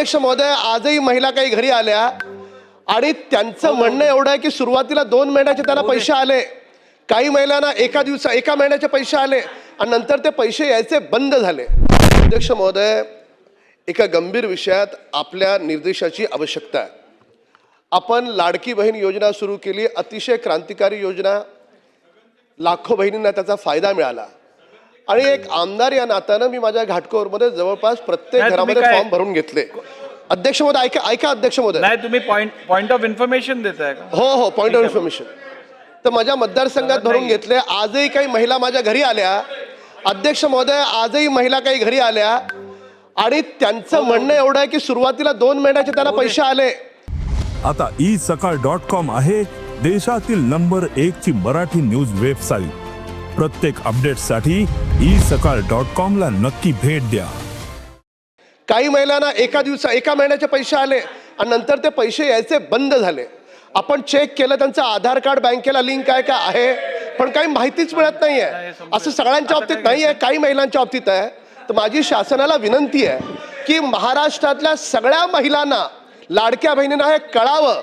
अध्यक्ष महोदय आजही महिला काही घरी आल्या आणि त्यांचं म्हणणं एवढं आहे की सुरुवातीला दोन महिन्याचे त्यांना पैसे आले. काही महिलांना एका दिवसा एका महिन्याचे पैसे आले आणि नंतर ते पैसे यायचे बंद झाले. अध्यक्ष महोदय एका गंभीर विषयात आपल्या निर्देशाची आवश्यकता आहे. आपण लाडकी बहीण योजना सुरू केली अतिशय क्रांतिकारी योजना. लाखो बहिणींना त्याचा फायदा मिळाला. आणि एक आमदार या नात्यानं मी माझ्या घाटकोरमध्ये जवळपास प्रत्येक नाही, तुम्ही घरामध्ये काय- फॉर्म भरून घेतले. अध्यक्ष महोदय ऐका ऐका अध्यक्ष महोदय. नाही तुम्ही पॉइंट पॉइंट ऑफ इन्फॉर्मेशन देताय का? हो हो पॉईंट ऑफ इन्फॉर्मेशन तर माझ्या मतदारसंघात भरून घेतले. आजही काही महिला माझ्या घरी आल्या. अध्यक्ष महोदय आजही महिला काही घरी आल्या. आणि त्यांचं म्हणणं एवढं आहे की सुरुवातीला दोन महिन्याचे त्यांना पैसे आले. आता ई सकाळ डॉट कॉम आहे देशातील नंबर एक ची मराठी न्यूज वेबसाईट प्रत्येक अपडेटसाठी ई सकाळ डॉट कॉम ला नक्की भेट द्या. काही महिलांना एका दिवसा एका महिन्याचे पैसे आले आणि नंतर ते पैसे यायचे बंद झाले. आपण चेक केलं त्यांचं आधार कार्ड बँकेला लिंक आहे का आहे? पण काही माहितीच मिळत नाही आहे असं सगळ्यांच्या बाबतीत नाही आहे काही महिलांच्या बाबतीत आहे. तर माझी शासनाला विनंती आहे की महाराष्ट्रातल्या सगळ्या महिलांना लाडक्या बहिणींना हे कळावं.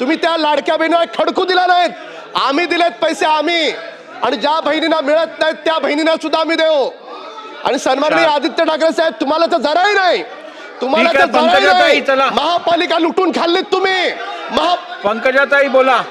तुम्ही त्या लाडक्या बहिणीला खडकू दिला नाहीत. आम्ही दिलेत पैसे आम्ही. आणि ज्या बहिणींना मिळत नाहीत त्या बहिणींना सुद्धा आम्ही देऊ. आणि सन्माननीय. आदित्य ठाकरे साहेब तुम्हाला तर जराही नाही. तुम्हाला तर जराही नाही. महापालिका लुटून खाल्लीत तुम्ही. महा पंकजाताई बोला.